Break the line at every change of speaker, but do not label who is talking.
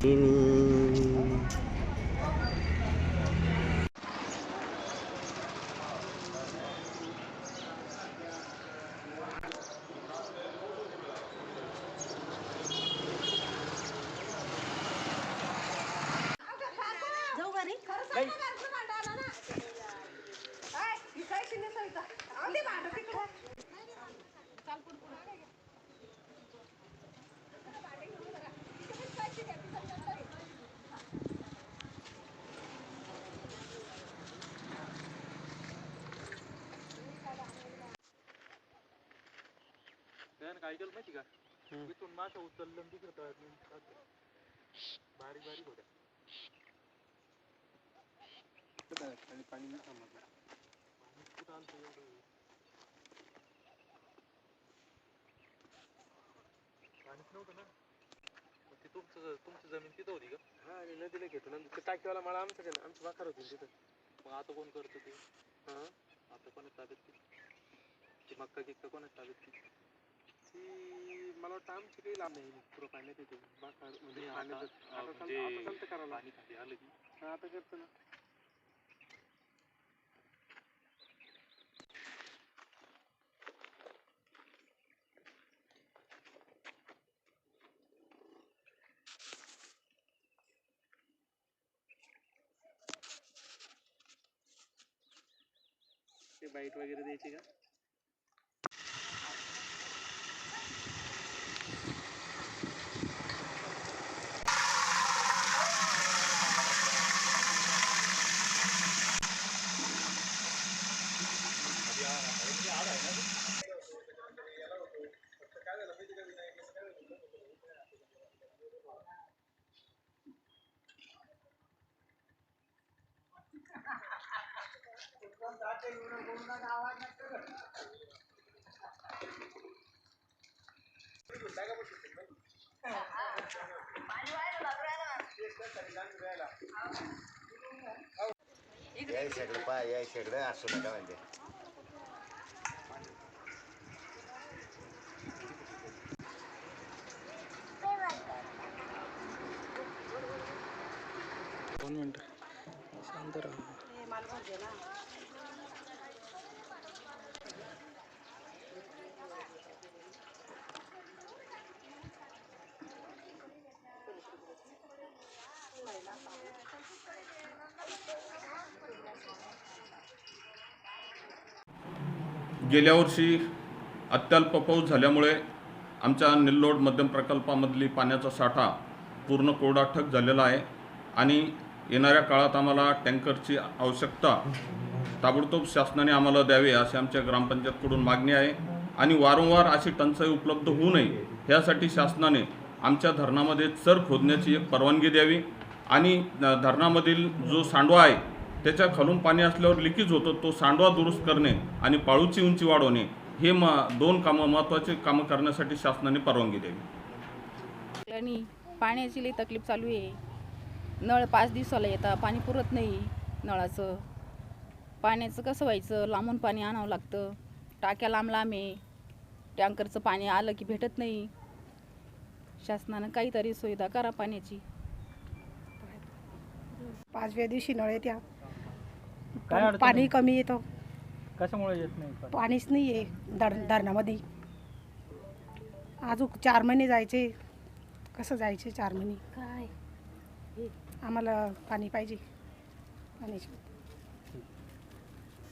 जाऊ
त्यानं काय केलं माहिती का? इथून माशा उचललं आणि तिकडं तळ्यात नेऊन टाकलं. बारीक बारीक होत्या. पाणी कुठं आलं एवढं? पाणीच नव्हतं ना. मग ते तुमचं तुमची जमीन तिथं होती का?
हा आणि नदीला घेतो नंतर ते टाकीवाला मला आमचं आहे ना आमची होती तिथं.
मग आता कोण करतं ते?
हा?
आता कोणाच ताब्यात ती ती मक्का गिक्का कोणाच ताब्यात ती
ती मला वाटतं आमची काही लांब नाही पुरं पाण्यात येते म्हणजे
नाही,
पाण्यात
आता-
आता
म्हणजे
चालतं आता चालतं करायला.
पाणी खाली आलं की?
हा आता करतो ना. ते बाईट वगैरे द्यायची का?
ఏ సైడ్పా ఏ సైడ్
అసలు కావాలి గవర్నమెంట్ సాయంత్రం
गेल्या वर्षी अत्यल्प पाऊस झाल्यामुळे आमच्या निल्लोड मध्यम प्रकल्पामधली पाण्याचा साठा पूर्ण कोरडाठक झालेला आहे आणि येणाऱ्या काळात आम्हाला टँकरची आवश्यकता ताबडतोब शासनाने आम्हाला द्यावे अशी आमच्या ग्रामपंचायतकडून मागणी आहे. आणि वारंवार अशी टंचाई उपलब्ध होऊ नये यासाठी शासनाने आमच्या धरणामध्ये चर खोदण्याची एक परवानगी द्यावी. आणि धरणामधील जो सांडवा आहे त्याच्या खालून पाणी असल्यावर लिकेज होतं. तो सांडवा दुरुस्त करणे आणि पाळूची उंची वाढवणे हे म दोन कामं महत्त्वाचे कामं करण्यासाठी शासनाने परवानगी द्यावी
आणि पाण्याची लई तकलीफ चालू आहे. नळ पाच दिवसाला येतात पाणी पुरत नाही नळाचं. पाण्याचं कसं व्हायचं? लांबून पाणी आणावं लागतं. टाक्या लांब लांब आहे. टँकरचं पाणी आलं की भेटत नाही. शासनानं काहीतरी सुविधा करा पाण्याची.
पाचव्या दिवशी नळ येत्या.
काय
पण
अडचण
पाणी
आहे?
कमी येतं.
कशामुळे येत नाही पाणी?
पाणीच नाही आहे धर धरणामध्ये. अजून चार महिने जायचे. कसं जायचे चार महिने? काय? आम्हाला पाणी पाहिजे. पाण्याची